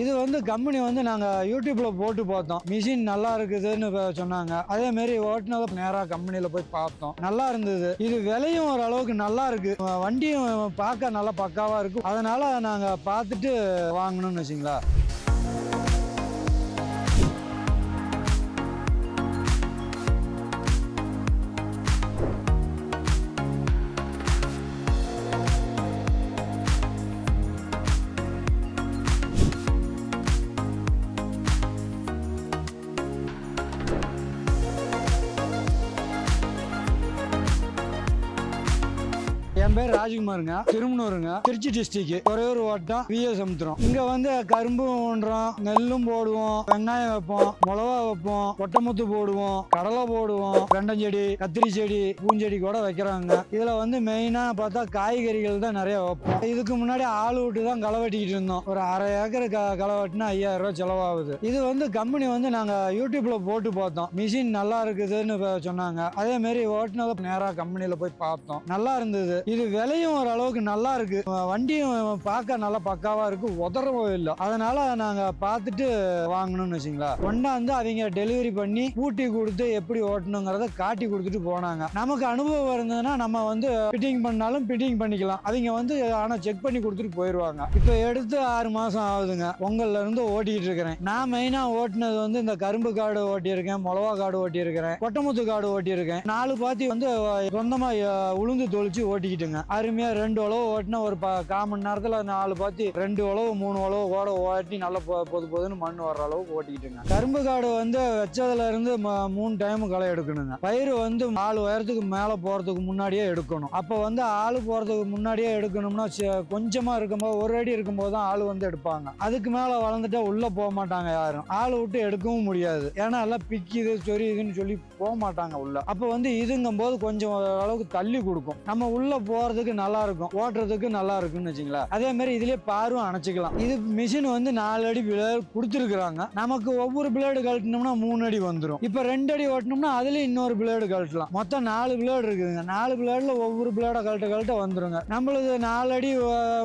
இது வந்து கம்பெனி வந்து நாங்கள் யூடியூப்பில் போட்டு பார்த்தோம். மிஷின் நல்லா இருக்குதுன்னு சொன்னாங்க. அதே மாதிரி ஓட்டுனதை நேராக கம்பெனியில் போய் பார்த்தோம். நல்லா இருந்தது. இது விலையும் ஓரளவுக்கு நல்லா இருக்கு. வண்டியும் பார்க்க நல்லா பக்காவாக இருக்கும். அதனால நாங்கள் பார்த்துட்டு வாங்கணும்னு வச்சிங்களா? என் பேர் ராஜ்குமாருங்க. திருமணூருங்க. திருச்சி டிஸ்ட்ரிக்ட் ஒரே ஒரு வட்டம் விஎஸ் சமுத்திரம். இங்க வந்து கரும்பும் ஊன்றோம் நெல்லும் போடுவோம் வெங்காயம் வைப்போம் மிளகா வைப்போம் ஒட்டமுத்து போடுவோம் கடலை போடுவோம் வெண்டஞ்செடி கத்திரி செடி பூஞ்செடி கூட வைக்கிறாங்க. இதுல வந்து மெயினா பார்த்தா காய்கறிகள் தான் நிறைய வைப்போம். இதுக்கு முன்னாடி ஆள் விட்டு தான் களை வெட்டிக்கிட்டு இருந்தோம். ஒரு அரை ஏக்கர் க களை வெட்டினா ஐயாயிரம் ரூபாய் செலவாகுது. இது வந்து கம்பெனி வந்து நாங்க யூடியூப்ல போட்டு பார்த்தோம். மிஷின் நல்லா இருக்குதுன்னு சொன்னாங்க. அதே மாதிரி ஓட்டுனதை நேராக கம்பெனியில் போய் பார்த்தோம். நல்லா இருந்தது. இது விலையும் ஓரளவுக்கு நல்லா இருக்கு. வண்டியும் பார்க்க நல்லா பக்காவா இருக்கு. உதறவும் இல்லை. அதனால நாங்க பார்த்துட்டு வாங்கணும்னு வச்சுங்களா. கொண்டாந்து அவங்க டெலிவரி பண்ணி ஊட்டி கொடுத்து எப்படி ஓட்டணுங்கிறத காட்டி கொடுத்துட்டு போனாங்க. நமக்கு அனுபவம் இருந்ததுன்னா நம்ம வந்து ஃபிட்டிங் பண்ணாலும் ஃபிட்டிங் பண்ணிக்கலாம். அவங்க வந்து ஆனா செக் பண்ணி கொடுத்துட்டு போயிடுவாங்க இப்போ எடுத்து ஆறு மாசம் ஆகுதுங்க. பொங்கல்ல இருந்து ஓட்டிக்கிட்டு இருக்கிறேன். நான் மெயினா ஓட்டினது வந்து இந்த கரும்பு காடு ஓட்டியிருக்கேன் மிளவா காடு ஓட்டியிருக்கிறேன் கொட்டமுத்து காடு ஓட்டியிருக்கேன். நாலு பாத்தி வந்து சொந்தமா உளுந்து தொழிச்சு ஓட்டிக்கிட்டுங்க. அருமையா ரெண்டு உழவு ஓட்டினா ஒரு ப கால் மணி நேரத்துல நாலு பாத்தி ரெண்டு உழவு மூணு உழவு கூட ஓட்டி நல்லா பொது பொதுன்னு மண் வர்ற அளவுக்கு ஓட்டிக்கிட்டுங்க. கரும்பு காடு வந்து வச்சதுல இருந்து ம- மூணு டைம் களை எடுக்கணுங்க. பயிர் வந்து நாலு உயரத்துக்கு மேல போறதுக்கு முன்னாடியே எடுக்கணும். அப்ப வந்து ஆள் போறதுக்கு முன்னாடியே எடுக்கணும்னா கொஞ்சமாக கொஞ்சமா இருக்கும்போது ஒரு அடி இருக்கும்போது தான் ஆள் வந்து எடுப்பாங்க. அதுக்கு மேல வளர்ந்துட்டா உள்ள போக மாட்டாங்க யாரும். ஆள் விட்டு எடுக்கவும் முடியாது. ஏன்னா எல்லாம் பிக்குது சொரியுதுன்னு சொல்லி போக மாட்டாங்க உள்ள. அப்ப வந்து இதுங்கும் போது கொஞ்சம் அளவுக்கு தள்ளி கொடுக்கும். நம்ம உள்ள போறதுக்கு நல்லா இருக்கும் ஓட்டுறதுக்கு நல்லா இருக்கும்னு வச்சுங்களேன் அதே மாதிரி இதுலயே பாரும் அணைச்சிக்கலாம். இது மிஷின் வந்து நாலு அடி பிளேடு கொடுத்துருக்குறாங்க. நமக்கு ஒவ்வொரு பிளேடு கழட்டினோம்னா மூணு அடி வந்துடும் இப்ப ரெண்டு அடி ஓட்டினோம்னா அதுல இன்னொரு பிளேடு கழட்டலாம். மொத்தம் நாலு பிளேடு இருக்குதுங்க. நாலு பிளேடுல ஒவ்வொரு பிளேட கழட்ட கழட்ட வந்துருங்க. நம்மளது நாலு அடி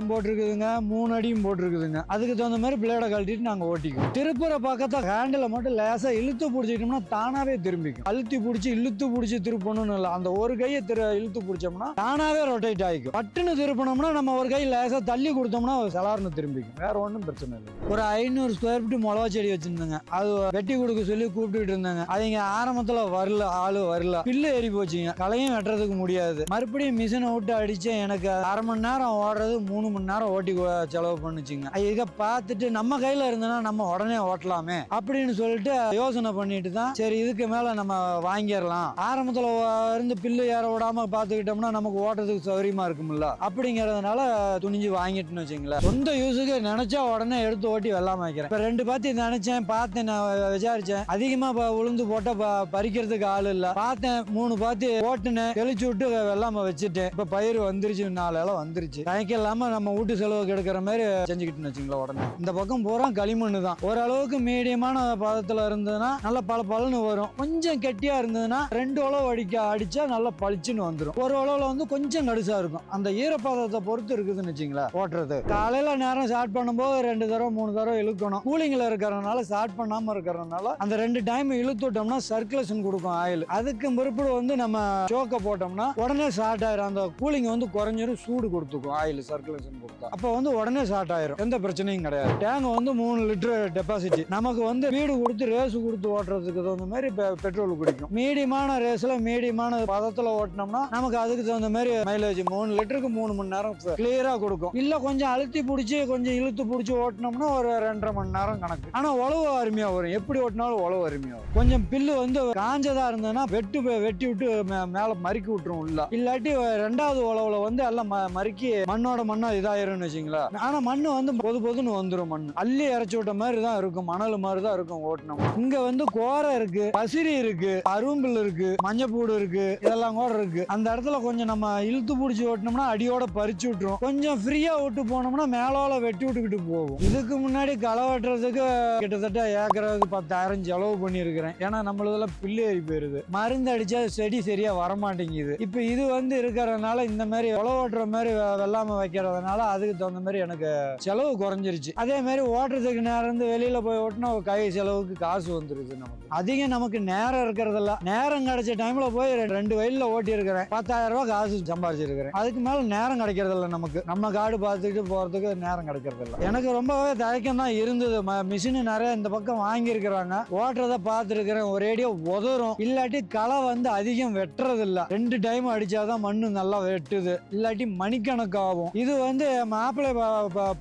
போட்டிருக்குதுங்க. மூணு அடியும் போட்டிருக்குதுங்க. அதுக்கு தகுந்த மாதிரி பிளேட கழட்டிட்டு நாங்க ஓட்டிக்குவோம். திருப்புற பக்கத்தை ஹேண்டில் மட்டும் லேசா இழுத்து பிடிச்சிட்டோம்னா தானாவே திரும்பிக்கும். அழுத்தி பிடிச்சி இழுத்து பிடிச்சி திருப்பணும்னு இல்லை. அந்த ஒரு கையை திரு இழுத்து பிடிச்சோம்னா தானாவே ரொட்டேட் ஆகிக்கும் பட்டுன்னு திருப்பினோம்னா நம்ம ஒரு கை லேசாக தள்ளி கொடுத்தோம்னா சலார்னு திரும்பிக்கும். வேற ஒன்றும் பிரச்சனை இல்லை. ஒரு ஐநூறு ஸ்கொயர் ஃபீட் மிளகா செடி வச்சிருந்தேங்க. அது வெட்டி கொடுக்க சொல்லி கூப்பிட்டுட்டு இருந்தாங்க. அவங்க ஆரம்பத்துல வரல ஆளு வரல. பில்லு ஏறி போச்சுங்க. களையும் வெட்டுறதுக்கு முடியாது. மறுபடியும் மிஷினை விட்டு அடிச்சு எனக்கு அரை மணி நேரம் ஓடுறது மூணு மணி நேரம் ஓட்டி செலவு பண்ணுச்சுங்க. இதை பார்த்துட்டு நம்ம கையில இருந்தனா நம்ம உடனே ஓட்டலாமே அப்படின்னு சொல்லிட்டு யோசனை பண்ணிட்டு தான் சரி இதுக்கு மேல நம்ம வாங்கிடலாம். ஆரம்பத்துல இருந்து பில்லு ஏற விடாம பார்த்துக்கிட்டோம்னா நமக்கு ஓட்டுறதுக்கு சௌகரியமா இருக்கும்ல? அப்படிங்கறதுனால துணிஞ்சு வாங்கிட்டுன்னு வச்சுங்களேன் சொந்த யூஸுக்கு நினைச்சா உடனே எடுத்து ஓட்டி வெள்ளாம வைக்கிறேன். இப்ப ரெண்டு பாத்தி நினைச்சேன் பார்த்தேன் நான் விசாரிச்சேன். அதிகமா உளுந்து போட்ட ப- பறிக்கிறதுக்கு ஆள் இல்ல. பார்த்தேன் மூணு பாத்தி ஓட்டுனேன் தெளிச்சு விட்டு வெள்ளாம வச்சுட்டேன். இப்ப பயிர் வந்துருச்சு நாலு இலை வந்துருச்சு. கணக்கு இல்லாம நம்ம வீட்டு செலவுக்கு எடுக்கிற மாதிரி செஞ்சுக்கிட்டுன்னு வச்சுங்களேன் உடனே. இந்த பக்கம் பூரா களிமண் தான். ஓரளவுக்கு மீடியமான பதத்துல இருந்ததுன்னா நல்ல பல பலன்னு வரும். கொஞ்சம் கெட்டியா இருந்ததுன்னா ரெண்டு உழவு அடிக்க அடிச்சா நல்லா பளிச்சுன்னு வந்துடும் ஒரு உழவுல வந்து கொஞ்சம் கடுசா இருக்கும். அந்த ஈரப்பதத்தை பொறுத்து இருக்குதுன்னு வச்சுங்களேன் ஓட்டுறது. காலையில நேரம் ஸ்டார்ட் பண்ணும்போது ரெண்டு தடவை மூணு தடவை இழுக்கணும். கூலிங்ல இருக்கிறதுனால ஸ்டார்ட் பண்ணாம இருக்கிறதுனால அந்த ரெண்டு டைம் இழுத்து விட்டோம்னா சர்க்குலேஷன் கொடுக்கும் ஆயில் அதுக்கு பிற்பாடு வந்து நம்ம சோக்க போட்டோம்னா உடனே ஸ்டார்ட் ஆயிரும். அந்த கூலிங் வந்து குறைஞ்சிரும் சூடு கொடுத்துக்கும் ஆயில் சர்க்குலேஷன் கொடுத்தா. அப்போ வந்து உடனே ஸ்டார்ட் ஆயிரும். எந்த பிரச்சனையும் கிடையாது. டேங்க் வந்து மூணு லிட்டர் டெபாசிட்டி நமக்கு வந்து வீடு கொடுத்து ரேஸ் கொடுத்து ஓட்டுறதுக்கு தகுந்த மாதிரி பெ- பெட்ரோல் குடிக்கும். மீடியமான ரேஸ்ல மீடியமான பதத்துல ஓட்டினோம்னா நமக்கு அதுக்கு தகுந்த மாதிரி மைலேஜ் மூணு லிட்டருக்கு மூணு மணி நேரம் கிளியரா கொடுக்கும். இல்ல கொஞ்சம் அழுத்தி பிடிச்சி கொஞ்சம் இழுத்து பிடிச்சி ஓட்டினோம்னா ஒரு ரெண்டரை மணி நேரம் கணக்கு. ஆனா உழவு அருமையா வரும். எப்படி ஓட்டினாலும் உழவு அருமையா வரும். கொஞ்சம் பில்லு வந்து காஞ்சதா இருந்ததுன்னா வெட்டு வெட்டி விட்டு மே- மேல மறுக்கி விட்டுரும் உள்ள. இல்லாட்டி ரெண்டாவது உழவுல வந்து எல்லாம் ம- மறுக்கி மண்ணோட மண்ணா இதாயிரும்னு வச்சுங்களேன். ஆனா மண்ணு வந்து பொது பொதுன்னு வந்துடும் மண் அள்ளி இறச்சி விட்ட மாதிரி தான் இருக்கும். மணல் மாதிரி தான் இருக்கும் ஓட்டணும் இங்க வந்து கோரை இருக்கு பசிரி இருக்கு அரும்பில் இருக்கு மஞ்சப்பூடு இருக்கு இதெல்லாம் கூட இருக்கு. அந்த இடத்துல கொஞ்சம் நம்ம இழுத்து பிடிச்சி ஓட்டினோம்னா அடியோட பறிச்சு விட்டுரும். கொஞ்சம் ஃப்ரீயா விட்டு போனோம்னா மேலோல வெட்டி விட்டுக்கிட்டு போகும். இதுக்கு முன்னாடி களை வெட்டுறதுக்கு கிட்டத்தட்ட ஏக்கரவுக்கு பத்தாயிரம் செலவு பண்ணியிருக்கிறேன். ஏன்னா நம்மளதுல பில்லு ஏறி போயிருது. மருந்து அடிச்சா செடி சரியா வரமாட்டேங்குது. இப்போ இது வந்து இருக்கிறதுனால இந்த மாதிரி உழவு ஓட்டுற மாதிரி வெள்ளாம வெள்ளாமை வைக்கிறதுனால அதுக்கு தகுந்த மாதிரி எனக்கு செலவு குறைஞ்சிருச்சு. அதே மாதிரி ஓட்டுறதுக்கு நேரம் இருந்து வெளியில போய் ஓட்டினா கை செலவுக்கு காசு வந்துருது நமக்கு. அதிகம் நமக்கு நேரம் இருக்கிறதில்ல. நேரம் கிடைச்ச டைம்ல போய் ரெ- ரெண்டு வயல்ல ஓட்டி இருக்கிறேன் பத்தாயிரம் ரூபாய் காசு சம்பாதிச்சிருக்கிறேன் அதுக்கு மேல நேரம் கிடைக்கிறதில்ல நமக்கு. நம்ம காடு பார்த்துக்கிட்டு போறதுக்கு நேரம் கிடைக்கிறதில்ல. எனக்கு ரொம்பவே தயக்கம் தான் இருந்தது மிஷின் நிறைய இந்த பக்கம் வாங்கியிருக்கிறாங்க. ஓட்டுறத பார்த்துருக்கிறேன். ஒரேடியா உதறும். இல்லாட்டி களை வந்து அதிகம் வெட்டுறது இல்லை ரெண்டு டைம் அடிச்சாதான் மண்ணு நல்லா வெட்டுது. இல்லாட்டி மணிக்கணக்காகும். இது வந்து மாப்பிள்ளை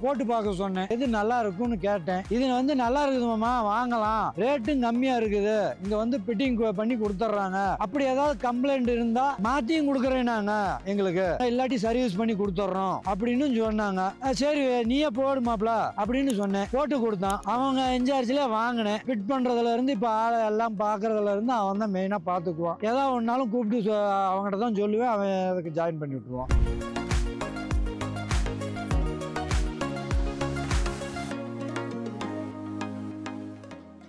போட்டு பார்க்க சொன்னேன். இது நல்லா இருக்கும்னு கேட்டேன். இது வந்து நல்லா இருக்குது மாமா வாங்கலாம். ரேட்டும் கம்மியா இருக்குது. இங்க வந்து பிட்டிங் பண்ணி கொடுத்துட்றாங்க. அப்படி ஏதாவது கம்ப்ளைண்ட் இருந்தா மாத்தியும் கொடுக்குறேன் நாங்க எங்களுக்கு. இல்லாட்டி சர்வீஸ் பண்ணி கொடுத்துட்றோம் அப்படின்னு சொன்னாங்க. சரி நீயே போடு மாப்ள அப்படின்னு சொன்னேன். போட்டு கொடுத்தான். அவங்க இன்சார்ஜ்ல வாங்கினேன். ஃபிட் பண்றதுல இருந்து இப்ப ஆளை எல்லாம் பாக்குறதுல இருந்து அவன் தான் மெயினா பாத்துக்குவான். ஏதாவது ஒன்னாலும் கூப்பிட்டு அவங்ககிட்ட தான் சொல்லுவேன். அவன் அதுக்கு ஜாயின் பண்ணி விட்டுருவான்.